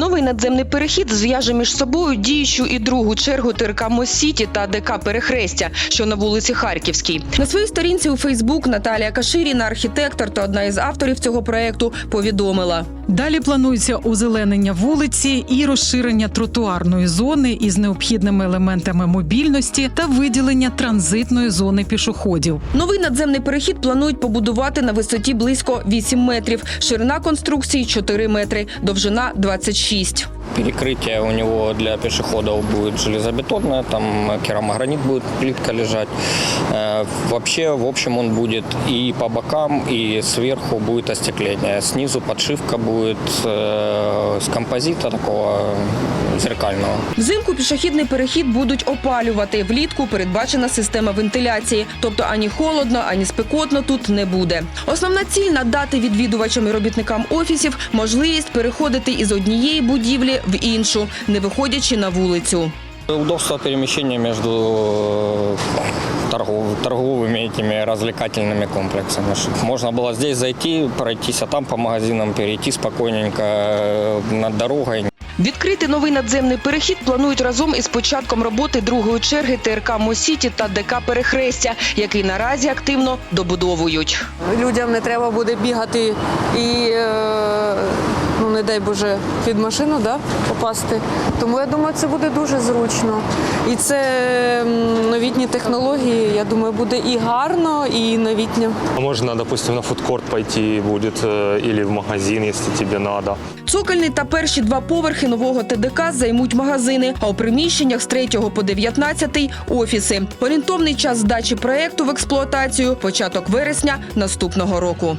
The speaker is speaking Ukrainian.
Новий надземний перехід зв'яже між собою діючу і другу чергу ТРК Мосіті та ДК Перехрестя, що на вулиці Харківській. На своїй сторінці у Фейсбук Наталія Каширіна, архітектор та одна із авторів цього проекту, повідомила. Далі планується озеленення вулиці і розширення тротуарної зони із необхідними елементами мобільності та виділення транзитної зони пішоходів. Новий надземний перехід планують побудувати на висоті близько 8 метрів, ширина конструкції 4 метри, довжина 26 Перекрытие у него для пешеходов будет железобетонное, там керамогранит будет, плитка лежать. Э, Вообще, в общем, он будет и по бокам, и сверху будет остекление. Снизу подшивка будет э, с композита такого зеркального. Взимку пішохідний перехід будуть опалювати. Влітку передбачена система вентиляції, тобто ані холодно, ані спекотно тут не буде. Основна ціль надати відвідувачам і робітникам офісів можливість переходити із однієї будівлі в іншу, не виходячи на вулицю. Удобство перемещения между э, торгов- торговыми этими развлекательными комплексами. Чтоб Можно было здесь зайти, пройтись, а там по магазинам перейти спокойненько э, над дорогой, Відкрити новий надземний перехід планують разом із початком роботи другої черги ТРК Мосіті та ДК Перехрестя, який наразі активно добудовують. людям не треба буде бігати і, е, ну не дай Боже, під машину да, попасти. Тому я думаю, це буде дуже зручно. І це новітні технології, я думаю, буде і гарно, і новітньо. А Можно, допустим, на фудкорт пойти будет э, или в магазин, если тебе надо. Цокольний та перші два поверхи нового ТДК займуть магазини, а у приміщеннях з 3 по 19 – офіси. Орієнтовний час здачі проекту в експлуатацію – початок вересня наступного року.